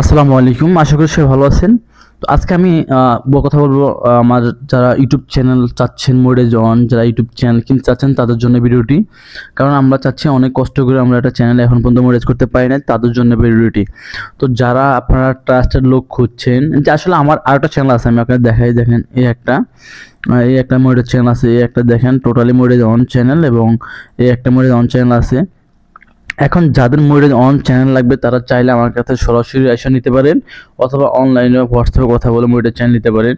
আসসালামু আলাইকুম, আশা করি সবাই ভালো আছেন। তো আজকে আমি কথা বলব আমার যারা ইউটিউব চ্যানেল চাচ্ছেন, মোডে জন যারা ইউটিউব চ্যানেল কিনতে চাচ্ছেন, তাদের জন্য ভিডিওটি। কারণ আমরা চাচ্ছি অনেক কষ্ট করে আমরা একটা চ্যানেল এখন পর্যন্ত মোডেজ করতে পারি না তাদের জন্য ভিডিওটি। তো যারা আপনারা ট্রাস্টেড লোক খুঁজছেন, যে আসলে আমার আরেকটা চ্যানেল আছে, আমি আপনাকে দেখাই, দেখেন এই একটা এই একটা মোডের চ্যানেল আছে এই একটা দেখেন, টোটালি মোডেজ অন চ্যানেল এবং এই একটা মোডেজ অন চ্যানেল আছে। এখন যাদের মোবাইলে অন চ্যানেল লাগবে, তারা চাইলে আমার কাছে সরাসরি এসে নিতে পারেন, অথবা অনলাইনে হোয়াটসঅ্যাপে কথা বলে মোবাইলে চ্যানেল নিতে পারেন।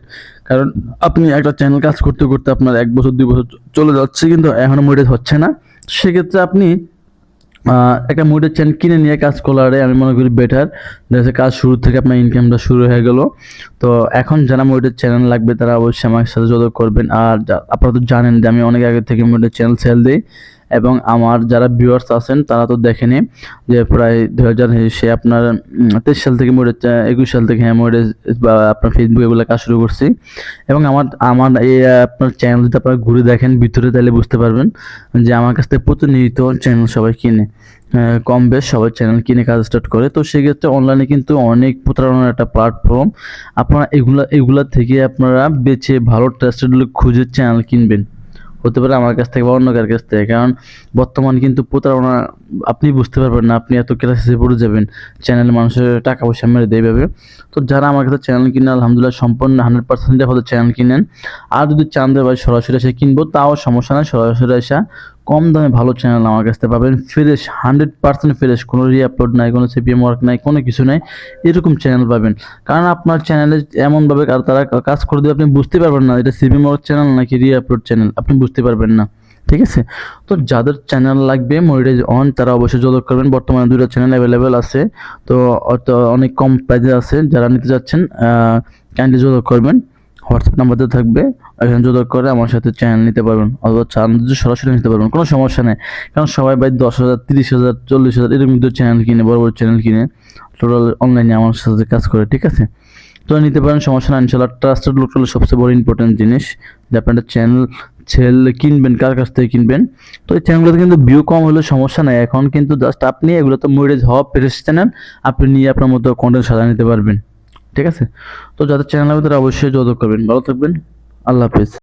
কারণ আপনি একটা চ্যানেল কাজ করতে করতে আপনার এক বছর, দুই বছর চলে যাচ্ছে, কিন্তু এখনও মোবাইল হচ্ছে না। সেক্ষেত্রে আপনি একটা মোবাইলের চ্যানেল কিনে নিয়ে কাজ করারে আমি মনে করি বেটার দেখা কাজ শুরু থেকে আপনার ইনকামটা শুরু হয়ে গেল। তো এখন যারা মোবাইলের চ্যানেল লাগবে, তারা অবশ্যই আমার সাথে যোগাযোগ করবেন। আর আপনারা তো জানেন যে আমি অনেক আগে থেকে মোবাইলের চ্যানেল সেল দিই। এবং আমার যারা ভিউয়ার্স আছেন, তারা তো দেখেনি যে প্রায় দু হাজার সে আপনার তেইশ সাল থেকে মোড়ে একুশ সাল থেকে হ্যাঁ মোড়ে বা আপনার ফেসবুক এগুলো কাজ শুরু করছি। এবং আমার আমার এই আপনার চ্যানেল যদি আপনারা ঘুরে দেখেন ভিতরে, তাহলে বুঝতে পারবেন যে আমার কাছ থেকে প্রতিনিয়ত চ্যানেল সবাই কিনে কম বেশ সবাই চ্যানেল কিনে কাজ স্টার্ট করে। তো সেক্ষেত্রে অনলাইনে কিন্তু অনেক প্রতারণার একটা প্ল্যাটফর্ম আপনারা এগুলা এগুলা থেকে আপনারা বেছে ভালো ট্রাস্টেড লোক খুঁজে চ্যানেল কিনবেন। হতে পারে আমার কাছ থেকে বা অন্য কার কাছ থেকে। কারণ বর্তমান কিন্তু প্রতারণা, আপনি বুঝতে পারবেন না, আপনি এত ক্লাসে পড়ে যাবেন চ্যানেল মানুষের টাকা পয়সা মেরে দেয় এভাবে। তো যারা আমার কাছে চ্যানেল কিনে, আলহামদুলিল্লাহ সম্পূর্ণ হান্ড্রেড পার্সেন্ট হয়তো চ্যানেল কিনেন। আর যদি চান ভাই সরাসরি এসে কিনবো, তাও সমস্যা নয় সরাসরি এসে কম দামে ভালো চ্যানেল আমার কাছ থেকে পাবেন। ফ্রেশ হান্ড্রেড পার্সেন্ট ফ্রেশ, কোনো রিআপলোড নাই, কোনো সিপিএম ওয়ার্ক নাই, কোনো কিছু নাই, এরকম চ্যানেল পাবেন। কারণ আপনার চ্যানেলে এমনভাবে তারা কাজ করে দেবে, আপনি বুঝতে পারবেন না এটা সিপিএম ওয়ার্ক চ্যানেল নাকি রিআপলোড চ্যানেল আপনি বুঝতে পারবেন না, ঠিক আছে? তো যাদের চ্যানেল লাগবে মনিটাইজ অন তারা অবশ্যই যোগাযোগ করবেন। বর্তমানে দুটো চ্যানেল অ্যাভেলেবেল আছে, তো অনেক কম প্রাইজে আছে যারা নিতে যাচ্ছেন কাইন্ডলি যোগাযোগ করবেন। হোয়াটসঅ্যাপ নাম্বারতে থাকবে এখানে যোগাযোগ করে আমার সাথে চ্যানেল নিতে পারবেন অথবা চান যদি সরাসরি নিতে পারবেন, কোনো সমস্যা নেই। কারণ সবাই ভাই দশ হাজার, তিরিশ হাজার, চল্লিশ হাজার, এরকম মধ্যে চ্যানেল কিনে, বড় বড় চ্যানেল কিনে টোটাল অনলাইনে আমার সাথে কাজ করে, ঠিক আছে? তো নিতে পারেন, সমস্যা না ইনশাল্লাহ ট্রাস্টেড লোক সবচেয়ে বড় ইম্পর্টেন্ট জিনিস, যে আপনার চ্যানেল ছেল কিনবেন, কার কাছ থেকে কিনবেন। তো এই চ্যানেলগুলোতে কিন্তু ভিউ কম হলে সমস্যা নাই, এখন কিন্তু জাস্ট আপনি এগুলো তো মোরেজ হওয়া প্রেস চ্যানেল আপনি নিয়ে আপনার মতো কন্টেন্ট সাজা নিতে পারবেন। ঠিক আছে? তো যাদের চ্যানেল ভিতরে তারা অবশ্যই যোগাযোগ করবেন। ভালো থাকবেন। আল্লাহ হাফিজ।